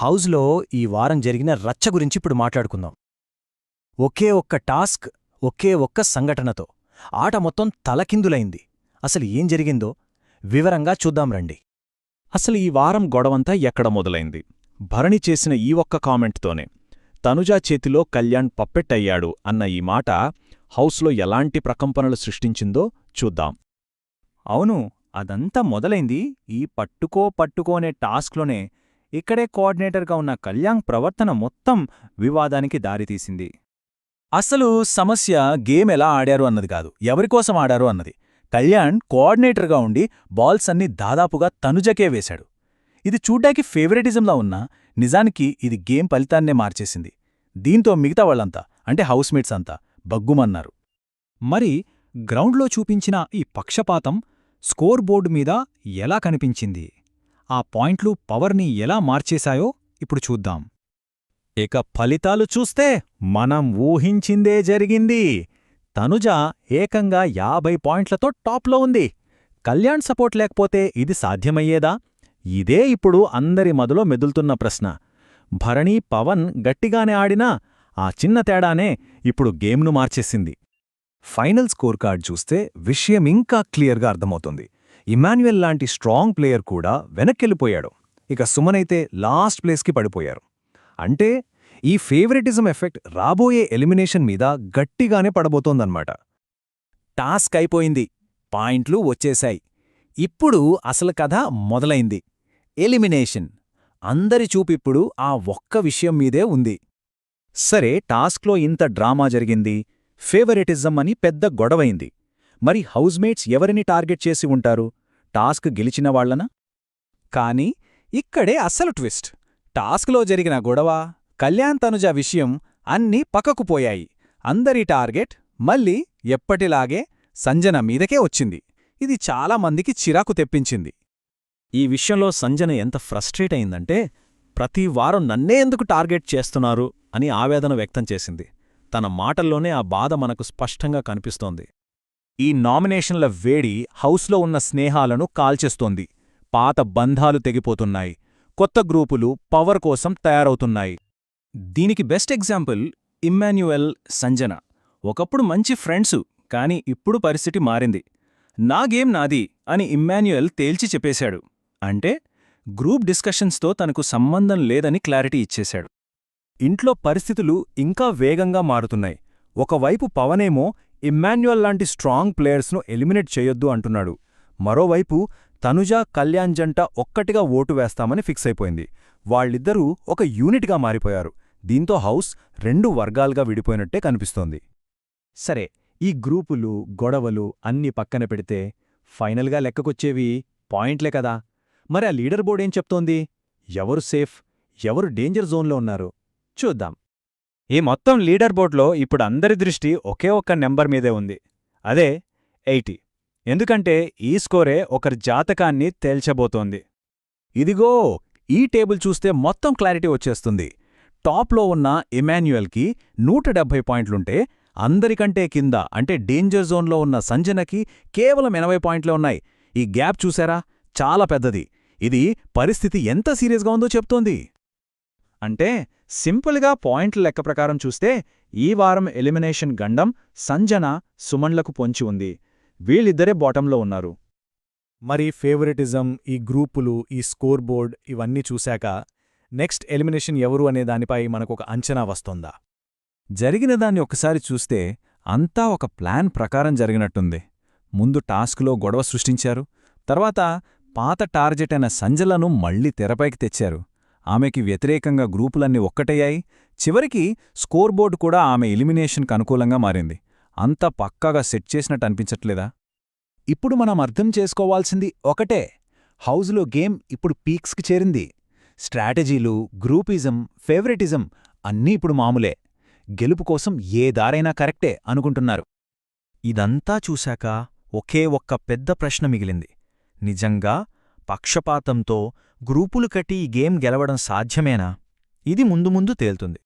హౌజ్లో ఈ వారం జరిగిన రచ్చ గురించి ఇప్పుడు మాట్లాడుకుందాం. ఒకే ఒక్క టాస్క్ ఒకే ఒక్క సంఘటనతో ఆట మొత్తం తలకిందులైంది. అసలు ఏం జరిగిందో వివరంగా చూద్దాం రండి. అసలు ఈ వారం గొడవంతా ఎక్కడ మొదలైంది? భరణి చేసిన ఈ ఒక్క కామెంట్తోనే తనుజా చేతిలో కళ్యాణ్ పప్పెట్టయ్యాడు అన్న ఈ మాట హౌస్లో ఎలాంటి ప్రకంపనలు సృష్టించిందో చూద్దాం. అవును అదంతా మొదలైంది ఈ పట్టుకో పట్టుకోనే టాస్క్లోనే ఇక్కడే కోఆర్డినేటర్గా ఉన్న కళ్యాణ్ ప్రవర్తన మొత్తం వివాదానికి దారితీసింది. అసలు సమస్య గేమ్ ఎలా ఆడారు అన్నది కాదు ఎవరికోసం ఆడారు అన్నది. కళ్యాణ్ కోఆర్డినేటర్గా ఉండి బాల్స్ అన్ని దాదాపుగా తనుజకే వేశాడు. ఇది చూడ్డానికి ఫేవరెటిజంలా ఉన్నా నిజానికి ఇది గేమ్ ఫలితాన్నే మార్చేసింది. దీంతో మిగతా వాళ్ళంతా అంటే హౌస్మేట్స్ అంతా బగ్గుమన్నారు. మరి గ్రౌండ్లో చూపించిన ఈ పక్షపాతం స్కోర్ బోర్డు మీద ఎలా కనిపించింది? ఆ పాయింట్లు పవర్ని ఎలా మార్చేశాయో ఇప్పుడు చూద్దాం. ఇక ఫలితాలు చూస్తే మనం ఊహించిందే జరిగింది. తనుజ ఏకంగా యాభై పాయింట్లతో టాప్లో ఉంది. కళ్యాణ్ సపోర్ట్ లేకపోతే ఇది సాధ్యమయ్యేదా? ఇదే ఇప్పుడు అందరి మదులో మెదులుతున్న ప్రశ్న. భరణి పవన్ గట్టిగానే ఆడినా ఆ చిన్న తేడానే ఇప్పుడు గేమ్ను మార్చేసింది. ఫైనల్ స్కోర్ కార్డ్ చూస్తే విషయం ఇంకా క్లియర్గా అర్థమవుతుంది. ఇమాన్యుయల్ లాంటి స్ట్రాంగ్ ప్లేయర్ కూడా వెనక్కెళ్ళిపోయాడు. ఇక సుమనైతే లాస్ట్ ప్లేస్కి పడిపోయారు. అంటే ఈ ఫేవరెటిజం ఎఫెక్ట్ రాబోయే ఎలిమినేషన్ మీద గట్టిగానే పడబోతోందన్నమాట. టాస్క్ అయిపోయింది. పాయింట్లు వచ్చేశాయి. ఇప్పుడు అసలు కథ మొదలైంది. ఎలిమినేషన్. అందరి చూపిప్పుడు ఆ ఒక్క విషయం మీదే ఉంది. సరే టాస్క్లో ఇంత డ్రామా జరిగింది. ఫేవరెటిజం అని పెద్ద గొడవైంది. మరి హౌస్మేట్స్ ఎవరిని టార్గెట్ చేసి ఉంటారు? టాస్క్ గెలిచిన వాళ్ళనా కానీ ఇక్కడే అస్సలు ట్విస్ట్. టాస్క్లో జరిగిన గొడవ కళ్యాణ్ తనుజ విషయం అన్నీ పక్కకుపోయాయి అందరి టార్గెట్ మళ్ళీ ఎప్పటిలాగే సంజన మీదకే వచ్చింది. ఇది చాలామందికి చిరాకు తెప్పించింది. ఈ విషయంలో సంజన ఎంత ఫ్రస్ట్రేట్ అయిందంటే ప్రతి వారం నన్నే ఎందుకు టార్గెట్ చేస్తున్నారు అని ఆవేదన వ్యక్తం చేసింది. తన మాటల్లోనే ఆ బాధ మనకు స్పష్టంగా కనిపిస్తోంది. ఈ నామినేషన్ల వేడి హౌస్లో ఉన్న స్నేహాలను కాల్చేస్తోంది. పాత బంధాలు తెగిపోతున్నాయి. కొత్త గ్రూపులు పవర్ కోసం తయారవుతున్నాయి. దీనికి బెస్ట్ ఎగ్జాంపుల్ ఇమ్మాన్యుయల్ సంజన. ఒకప్పుడు మంచి ఫ్రెండ్సు కాని ఇప్పుడు పరిస్థితి మారింది. నా గేమ్ నాది అని ఇమ్మాన్యుయల్ తేల్చి చెప్పేశాడు. అంటే గ్రూప్ డిస్కషన్స్తో తనకు సంబంధం లేదని క్లారిటీ ఇచ్చేశాడు. ఇంట్లో పరిస్థితులు ఇంకా వేగంగా మారుతున్నాయి. ఒకవైపు పవనేమో ఇమ్మాన్యుయల్ లాంటి స్ట్రాంగ్ ప్లేయర్స్ను ఎలిమినేట్ చేయొద్దు అంటున్నాడు. మరోవైపు తనుజ కళ్యాణ్ జంట ఒక్కటిగా ఓటు వేస్తామని ఫిక్స్ అయిపోయింది. వాళ్ళిద్దరూ ఒక యూనిట్గా మారిపోయారు. దీంతో హౌస్ రెండు వర్గాలుగా విడిపోయినట్టే కనిపిస్తోంది. సరే ఈ గ్రూపులు గొడవలు అన్నీ పక్కన పెడితే ఫైనల్గా లెక్కకొచ్చేవి పాయింట్లే కదా. మరి ఆ లీడర్ బోర్డేం ఏం చెప్తోంది? ఎవరు సేఫ్? ఎవరు డేంజర్ జోన్లో ఉన్నారు? చూద్దాం. ఈ మొత్తం లీడర్ బోర్డ్లో ఇప్పుడు అందరి దృష్టి ఒకే ఒక్క నెంబర్ మీదే ఉంది. అదే ఎయిటీ. ఎందుకంటే ఈ స్కోరే ఒకరి జాతకాన్ని తేల్చబోతోంది. ఇదిగో ఈ టేబుల్ చూస్తే మొత్తం క్లారిటీ వచ్చేస్తుంది. టాప్లో ఉన్న ఇమాన్యుయల్కి నూట డెబ్భై పాయింట్లుంటే అందరికంటే కింద అంటే డేంజర్ జోన్లో ఉన్న సంజనకి కేవలం ఎనభై పాయింట్లే ఉన్నాయి. ఈ గ్యాప్ చూసారా? చాలా పెద్దది. ఇది పరిస్థితి ఎంత సీరియస్గా ఉందో చెప్తోంది. అంటే సింపుల్గా పాయింట్ల లెక్క ప్రకారం చూస్తే ఈ వారం ఎలిమినేషన్ గండం సంజన సుమన్లకు పొంచి ఉంది. వీళ్ళిద్దరే బాటంలో ఉన్నారు. మరి ఫేవరెటిజం ఈ గ్రూపులు ఈ స్కోర్ బోర్డ్ ఇవన్నీ చూశాక నెక్స్ట్ ఎలిమినేషన్ ఎవరు అనే దానిపై మనకొక అంచనా వస్తోందా? జరిగిన దాన్ని ఒకసారి చూస్తే అంతా ఒక ప్లాన్ ప్రకారం జరిగినట్టుంది. ముందు టాస్క్లో గొడవ సృష్టించారు తర్వాత పాత టార్గెట్ అయిన సంజలను మళ్ళీ తెరపైకి తెచ్చారు. ఆమెకి వ్యతిరేకంగా గ్రూపులన్నీ ఒక్కటయ్యాయి. చివరికి స్కోర్ బోర్డు కూడా ఆమె ఎలిమినేషన్కు అనుకూలంగా మారింది. అంత పక్కాగా సెట్ చేసినట్టు అనిపించట్లేదా? ఇప్పుడు మనం అర్థం చేసుకోవాల్సింది ఒకటే. హౌజ్లో గేమ్ ఇప్పుడు పీక్స్కి చేరింది. స్ట్రాటజీలు గ్రూపిజం ఫేవరెటిజం అన్నీ ఇప్పుడు మామూలే. గెలుపు కోసం ఏ దారైనా కరెక్టే అనుకుంటున్నారు. ఇదంతా చూశాక ఒకే ఒక్క పెద్ద ప్రశ్న మిగిలింది. నిజంగా పక్షపాతంతో గ్రూపులు కట్టి ఈ గేమ్ గెలవడం సాధ్యమేనా? ఇది ముందు ముందు తేల్తుంది.